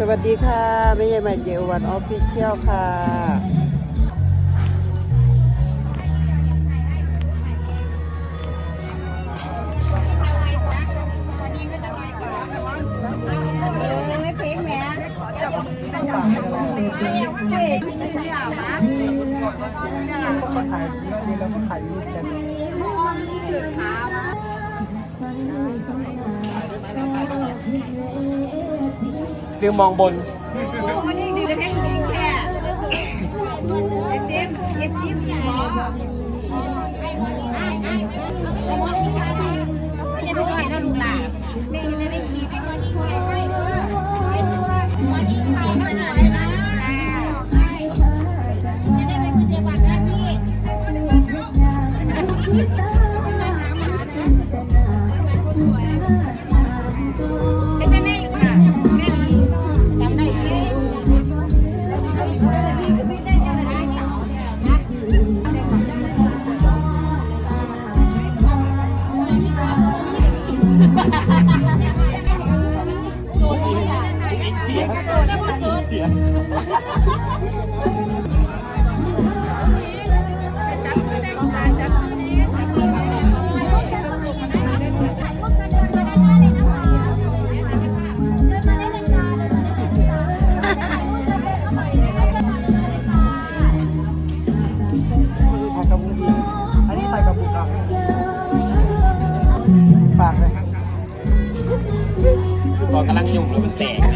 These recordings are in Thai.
สวัสดีค่ะไม่ใช่ใหม่เจลวันออฟฟิเชียลค่ะไม่ เพลงแม่จับมือเพลงเพลงมีทุกอย่างนะก็ถ่ายเรื่องนี้แล้วก็ถ่ายรูปกันเดือดขามาฟิวมองบนโอ้โหนี่ดีเลยแเสียถ่ายกับบุ้งอิงอันนี้ถ่ายกับบุกครับฝากเลยตอนกำลังยุ่งแล้วมันแตก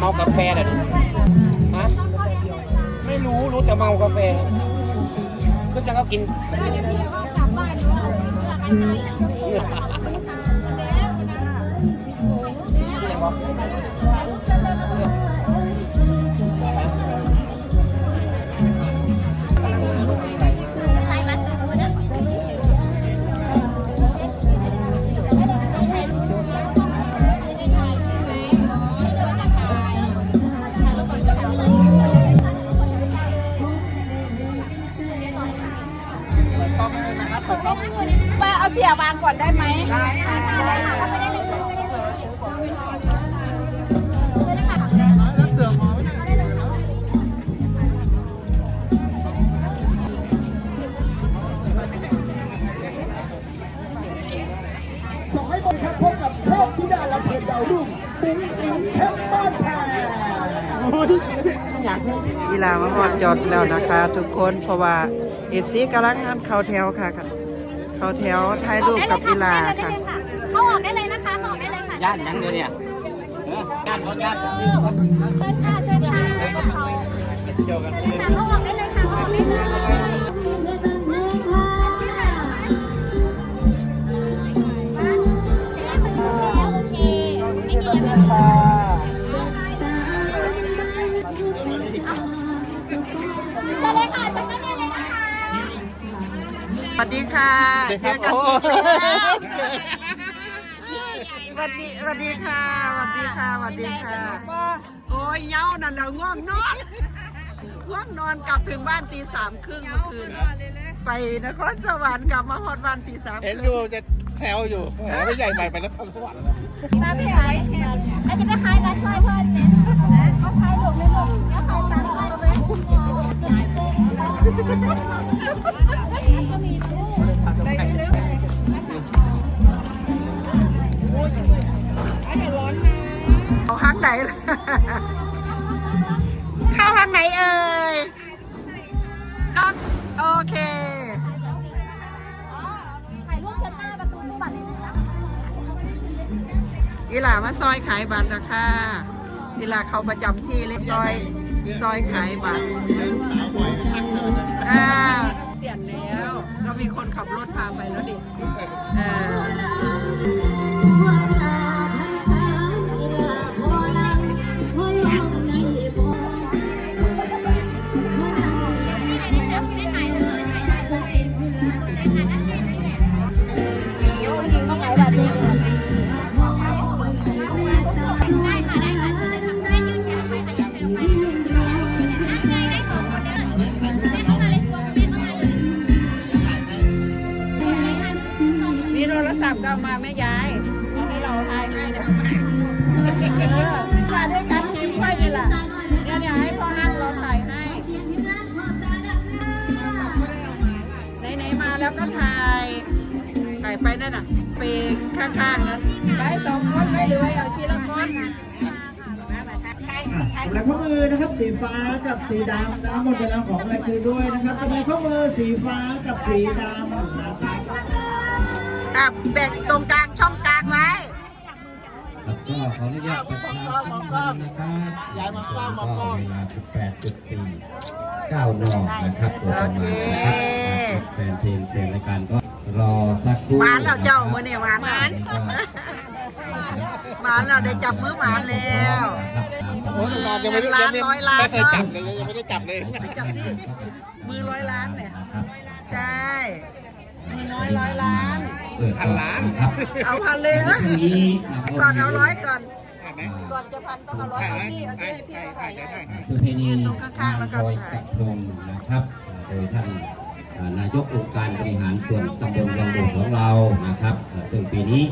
เมากาแฟเหรอฮะไม่รู้รู้แต่เมากาแฟก็จะเขากินป้า อาเสียวางก่อนได้ไหมได้ค่ะส่งให้บนครับพบกับเทพธิดาลำเพลินดาวรุ่งบุ้งอิงเพชรบ้านแพงกีฬามาหอดจอดแล้วนะคะ ทุกคนเพราะว่าเอฟซีกำลังงานเข้าแถวค่ะ เข้าแถวถ่ายรูปกับกีฬาค่ะ เขาออกได้เลยนะคะเขาออกได้เลยค่ะย่านยังเดียวเนี่ยเออย่านเขาย่านเชิญค่ะเชิญค่ะเชิญค่ะเดียวกันเขาออกได้เลยค่ะเขาออกได้เลย ดีค่ะเจอกันอีกแล้วสวัสดีสวัสดีค่ะสวัสดีค่ะสวัสดีค่ะ โอ้ยเหงานั่นแหล้วง่วงนอนง่วงนอนกลับถึงบ้านตีสามครึ่งเมื่อคืน ไปนครสวรรค์กลับมาฮอดวันตีสามคเห็นรึ่งอยู่จะแซวอยู่แหมไม่ใหญ่ใหม่ไปแล้วสวรรค์มาพี่ขายอาจจะไปขายบัตรซอยเพิ่นเนี่ยเขาขายหลงไม่หลงแล้วขายบัตรซอยไหม อีหลามาซอยขายบัตรนะคะอีหลาเขาประจำที่เลยซอยซอยขายบัตรอ่าเสียนแล้ว ก็มีคนขับรถพาไปแล้วดิอ่า ก็เอามาแม่ยายเอาให้เราทายให้นะเออมาด้วยกันทีมค่อยนี่แหละเดี๋ยวเดี๋ยวให้พ่อนั่งรอถ่ายให้ไหนๆมาแล้วก็ถ่ายถ่ายไปนั่นน่ะเปกข้างๆนั้นไปสองคนไปหรือว่าเอาทีละคนลายข้อมือนะครับสีฟ้ากับสีดำนะครับหมดเวลาของลายคือด้วยนะครับลายข้อมือสีฟ้ากับสีดำนะครับ อะแบ่งตรงกลางช่องกลางไว้ครับก็ขออนุญาตประชาสัมพันธ์นะครับย้ายมากล้องมากล้องเวลา 18.4 9นอกนะครับโดยประมาณนะครับแฟนเพลงแฟนรายการก็รอสักครู่หวานแล้วเจ้ามื้อนี้หวานแล้วหวานแล้วได้จับมือหวานแล้วโอ้ยงานยังไม่ได้ล้านร้อยล้านไม่เคยจับเลยยังไม่ได้จับเลยไปจับสิมือร้อยล้านเนี่ยใช่มือน้อยร้อยล้าน พันล้านครับเอาพันเลยนะพรุ่งนี้ะก่อนเอาร้อยก่อนถ่ายไหมก่อนจะพันต้องเอาร้อยถ่ายเอาไหมที่เอาถ่ายที่ให้พี่ถ่ายเขาถ่าถ่ายยถ่ายถ่ายสุเพณีงานลอยกระทงนะครับ โดยท่านนายกองค์การบริหารส่วนตำบลวังโบดของเรา นะครับ ซึ่งปีนี้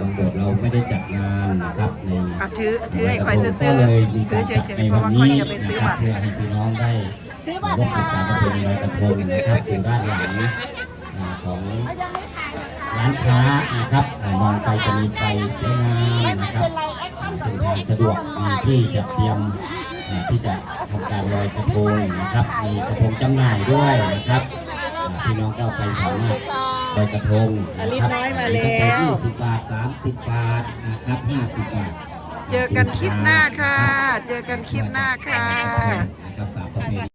วังโบดเราไม่ได้จัดงานนะครับในอะถือถือให้คอยซื้อก็เลยมีถืกาอรเฉจัดยในๆเพราะวันว่าคอยนี้จะไปนะซื้อครับับตรเพื่อให้พี่น้องได้ซื้อบัตรร่วมกิจกรรมประเพณีลอยกระทงนะครับอยู่ด้านหลังอ่าของ ร้านค้านะครับอ่ามองไปจะมีไฟสวยงามนะครับอ่าเป็นทางสะดวกมีที่จะเตรียมอ่าที่จะทำการลอยกระทงนะครับ มีกระทงจำหน่ายด้วยนะครับอ่าพี่น้องก็ไปสามารถลอยกระทงอนะลิคศรับน้อยมาแล้วยี่สิบบาทสามสิบบาทนะครับห้าสิบบาท เจอกันคลิปหน้าค่ะ เจอกันคลิปหน้าค่ะ